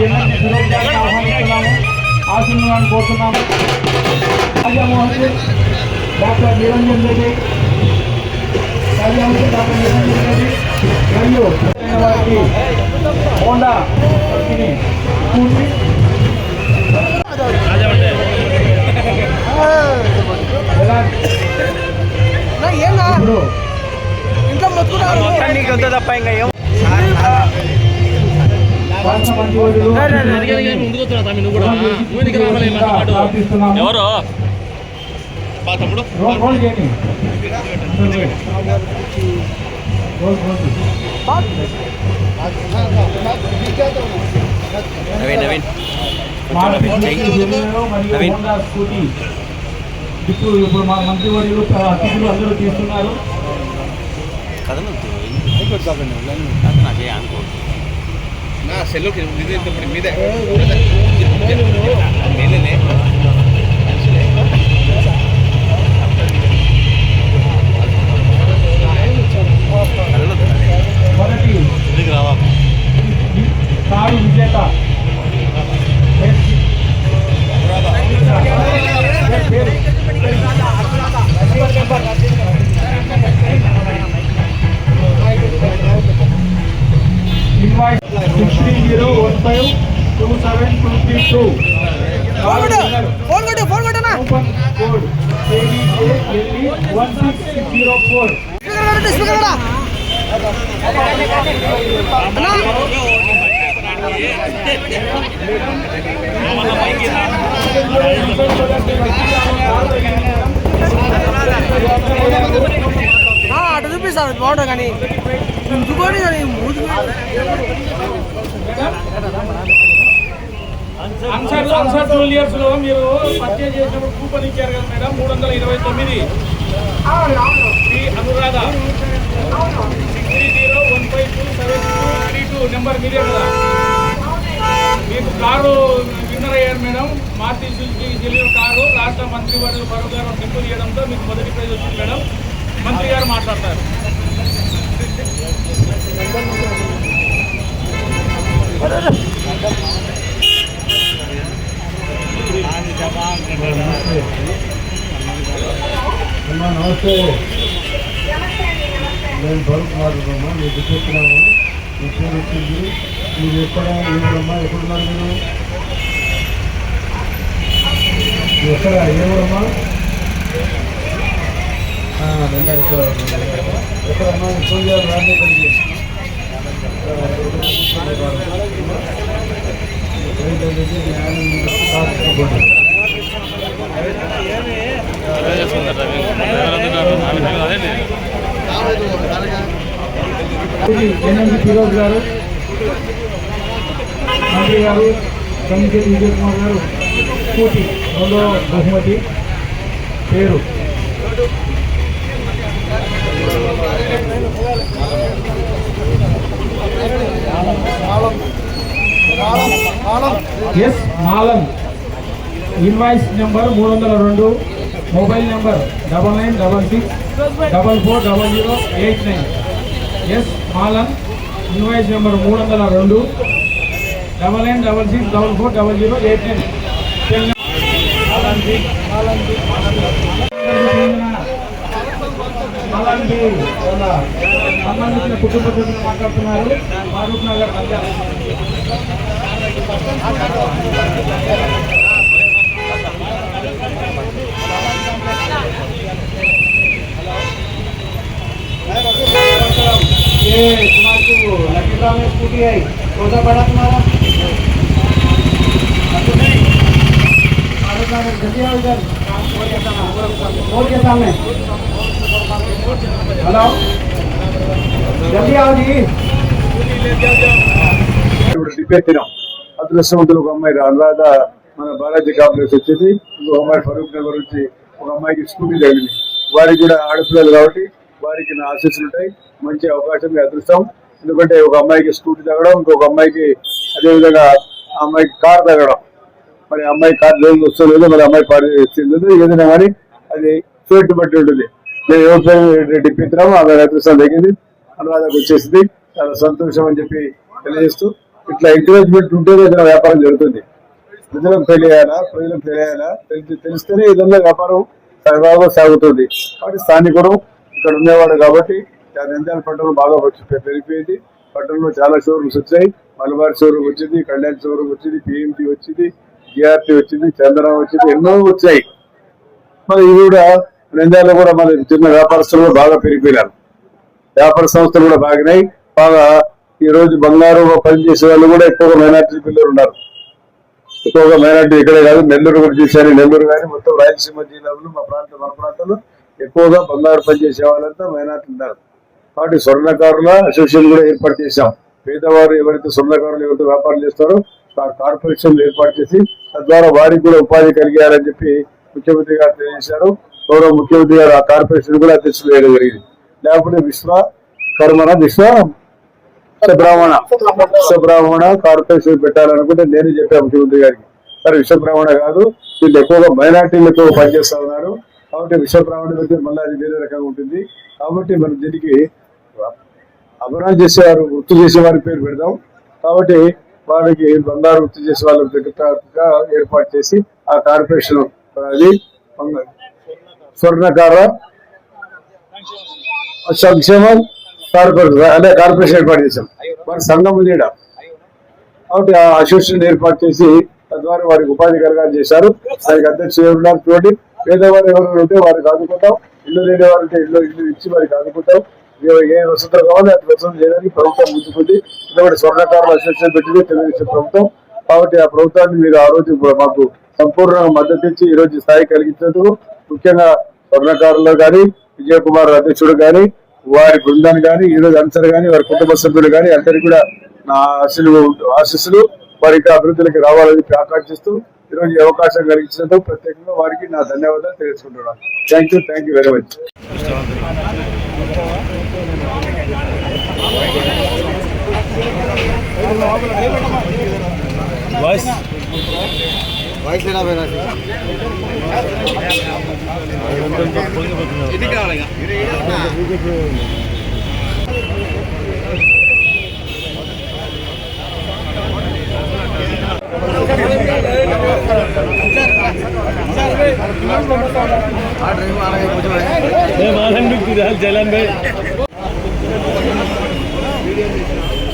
NMD Firoz గారిని ఆహ్వానిస్తున్నాము ఆశీర్వాదాన్ని కోరుతున్నాము రాజమోహన్ డాక్టర్ నిరంజన్ రెడ్డి రాజమోహన్ డాక్టర్ నిరంజన్ రెడ్డి మరియు వారికి హోండా కంపెనీ స్కూటీ ఎలా ఏంగా ఇప్పుడు ఇంట్లో మొత్తుకున్నారు నీకు వద్ద తప్ప ఇంకా ఏం రాష్ట్ర మంత్రివర్యులు ప్రార్థిస్తున్నాము. ఎవరు తమ్ముడు నవీన్ నవీన్ నవీన్. స్కూటీ ఇప్పుడు ఇప్పుడు మా మంత్రివర్యులు అతిథులు అందరూ తీస్తున్నారు కథను నాకే అనుకో నా సెల్లుకి ఇది ఇంత మీదే five two seven two three two phone కొట్టు ఫోన్ కొట్టు phone కొట్టనా? Open code KDALE one six six zero four speaker అటు చూపిస్తాను బాగుంటుంది కానీ. ఇంచుకొని కానీ మూతి అన్సర్ అన్సర్ జ్యువెలర్స్ ఇయర్స్లో మీరు పర్చేజ్ చేసినప్పుడు కూపన్ ఇచ్చారు కదా మేడం మూడు వందల ఇరవై తొమ్మిది. Shri Anuradha. Six three zero one five two seven two three two number మీదే కదా. మీకు కారు విన్నర్ అయ్యారు మేడం మారుతి సుజుకి జిల్లా కారు రాష్ట్ర మంత్రి వర్యులు ఫరూక్ గారు సింపుల్ చేయడంతో మీకు మొదటి ప్రైజ్ వచ్చింది మేడం మంత్రి గారు మాట్లాడతారు. అమ్మా నమస్తే. నేను బరువు మాట్లాడుతున్నా మీకు చెప్తున్నాము మీ పేరు వచ్చింది మీరు ఎక్కడ ఏమమ్మా ఎక్కడున్నారు మీరు ఎక్కడ ఏమమ్మా ఎక్కడమ్మా ఫోన్ చేయాలి రాజకీయ ఎన్ఎండి ఫిరోజ్ గారు మంత్రి గారు కమిటీ విజయ్ కుమార్ గారు స్కూటీ రెండో బహుమతి పేరు. ఎస్ మాలం. ఇన్వాయిస్ నెంబర్ మూడు వందల రెండు. Mobile number double nine double six double four double zero eight nine. Yes మాలం. Invoice number మూడు వందల రెండు. Double nine double six double four double zero eight nine. సంబంధించిన కుటుంబ సభ్యులు మాట్లాడుతున్నారు ఫారూక్ నగర్ పంజాబ్ ये तुम्हारे को लकी ड्रा में स्कूटी आई कौन सा बड़ा तुम्हारा अच्छा नहीं फारूक नगर जल्दी आओ इधर रोड के सामने हेलो जल्दी आओ जी ఇప్పుడు దిపెత్తినాం అదృష్టవంతులు ఒక అమ్మాయి అనురాధ మన బాలాజీ కాంప్లెక్స్ వచ్చేసి ఇంకో అమ్మాయి ఫరూక్ నగర్ వచ్చి ఒక అమ్మాయికి స్కూటీ తగిలింది వారికి కూడా ఆడపిల్లలు కాబట్టి వారికి నా ఆశీస్సులు ఉంటాయి మంచి అవకాశం మీ అదృష్టం ఎందుకంటే ఒక అమ్మాయికి స్కూటీ తగ్గడం ఇంకొక అమ్మాయికి అదేవిధంగా ఆ అమ్మాయికి కార్ తగ్గడం మరి అమ్మాయి కార్ లేదు వస్తలేదు మరి అమ్మాయి పాడు ఏదైనా కానీ అది ఫేట్ బట్టి ఉంటుంది నేను ఎవరి డిప్పిస్తున్నామో ఆమె అదృష్టం తగ్గింది అనురాధకు వచ్చేసింది. చాలా సంతోషం అని చెప్పి తెలియజేస్తూ ఇట్లా ఎంకరేజ్మెంట్ ఉంటేనే ఏదైనా వ్యాపారం జరుగుతుంది. ప్రజలకు తెలియాలా ప్రజలకు తెలియాలా తెలిసి తెలిస్తేనే విధంగా వ్యాపారం సగభాగం సాగుతుంది. కాబట్టి స్థానికుడు ఇక్కడ ఉండేవాడు కాబట్టి ఆ నంద్యాల పట్టణం బాగా వచ్చి పెరిగిపోయింది. పట్టణంలో చాలా షోరూమ్స్ వచ్చాయి. మలబార్ షోరూమ్ వచ్చింది కళ్యాణ్ షోరూమ్ వచ్చింది పిఎంటీ వచ్చింది జిఆర్టీ వచ్చింది చంద్రం వచ్చింది ఎన్నో వచ్చాయి. మరి ఇవి కూడా నంద్యాలలో కూడా మన చిన్న వ్యాపారస్తులు కూడా బాగా పెరిగిపోయినారు. వ్యాపార సంస్థలు కూడా బాగినాయి. బాగా ఈ రోజు బంగారు పనిచేసే వాళ్ళు కూడా ఎక్కువగా మైనార్టీ పిల్లలు ఉన్నారు. ఎక్కువగా మైనార్టీ ఇక్కడే కాదు నెల్లూరు కూడా చూశాను నెల్లూరు కానీ మొత్తం రాయలసీమ జిల్లాలో మా ప్రాంతం మన ప్రాంతంలో ఎక్కువగా బంగారు పనిచేసే వాళ్ళంతా మైనార్టీ ఉన్నారు. కాబట్టి స్వర్ణకారుల అసోసియేషన్ కూడా ఏర్పాటు చేశాం. పేదవారు ఎవరైతే స్వర్ణకారులు ఎవరైతే వ్యాపారం చేస్తారో ఆ కార్పొరేషన్ ఏర్పాటు చేసి తద్వారా వారికి కూడా ఉపాధి కలిగారని చెప్పి ముఖ్యమంత్రి గారు తెలియజేశారు. గౌరవ ముఖ్యమంత్రి గారు ఆ కార్పొరేషన్ కూడా అధ్యక్షులు వేయడం జరిగింది. లేకపోతే విశ్వ కర్మణ విశ్వ బ్రాహ్మణ విశ్వబ్రాహ్మణ కార్పొరేషన్ పెట్టాలనుకుంటే నేను చెప్పాను ముఖ్యమంత్రి గారికి. సరే విశ్వబ్రాహ్మణ కాదు వీళ్ళు ఎక్కువగా మైనార్టీలు ఎక్కువ పనిచేస్తా ఉన్నారు. కాబట్టి విశ్వబ్రాహ్మణ పెడితే మళ్ళీ అది వేరే రకంగా ఉంటుంది. కాబట్టి మనం దీనికి అభివృద్ధి చేసేవారు వృత్తి చేసే వారి పేరు పెడదాం. కాబట్టి వారికి బంగారు వృత్తి చేసే వాళ్ళ దగ్గరగా ఏర్పాటు చేసి ఆ కార్పొరేషన్ అది స్వర్ణకార సంక్షేమం కార్పొరేషన్ అంటే కార్పొరేషన్ ఏర్పాటు చేశాం. వారి సంఘం ఉంది కాబట్టి ఆ అసోసియేషన్ ఏర్పాటు చేసి తద్వారా వారికి ఉపాధి కలగాలి చేశారు. దానికి అధ్యక్షులు ఉన్నారు చూడండి. పేదవారు ఎవరు ఉంటే వారికి ఆదుకుంటాం. ఇల్లు లేని వారు ఉంటే ఇల్లు ఇల్లు ఇచ్చి వారికి ఆదుకుంటాం. ఏ- వసతులు కావాలో అటు వసతులు చేయడానికి ప్రభుత్వం ముందుకుంది. ఎందుకంటే స్వర్ణకారుల అసోసియేషన్ పెట్టింది తెలుగుదేశం ప్రభుత్వం. కాబట్టి ఆ ప్రభుత్వాన్ని మీరు ఆ రోజు మాకు సంపూర్ణంగా మద్దతు ఇచ్చి ఈ రోజు స్థాయి కలిగించినందుకు ముఖ్యంగా స్వర్ణకారులు కానీ విజయకుమార్ అధ్యక్షుడు కానీ వారి బృందం కానీ ఈ రోజు అన్సర్ కానీ వారి కుటుంబ సభ్యులు కానీ అందరికీ కూడా నా ఆశలు ఆశీస్సులు వారికి అభివృద్ధిలోకి రావాలని చెప్పి ఆకాంక్షిస్తూ ఈ రోజు ఈ అవకాశం కలిగించినందుకు ప్రత్యేకంగా వారికి నా ధన్యవాదాలు తెలుసుకుంటున్నాను thank you thank you very much రైతులు యాభై రాసి ఇది కావాలి జలన్ భాయ్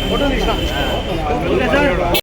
ఫోటో తీసిన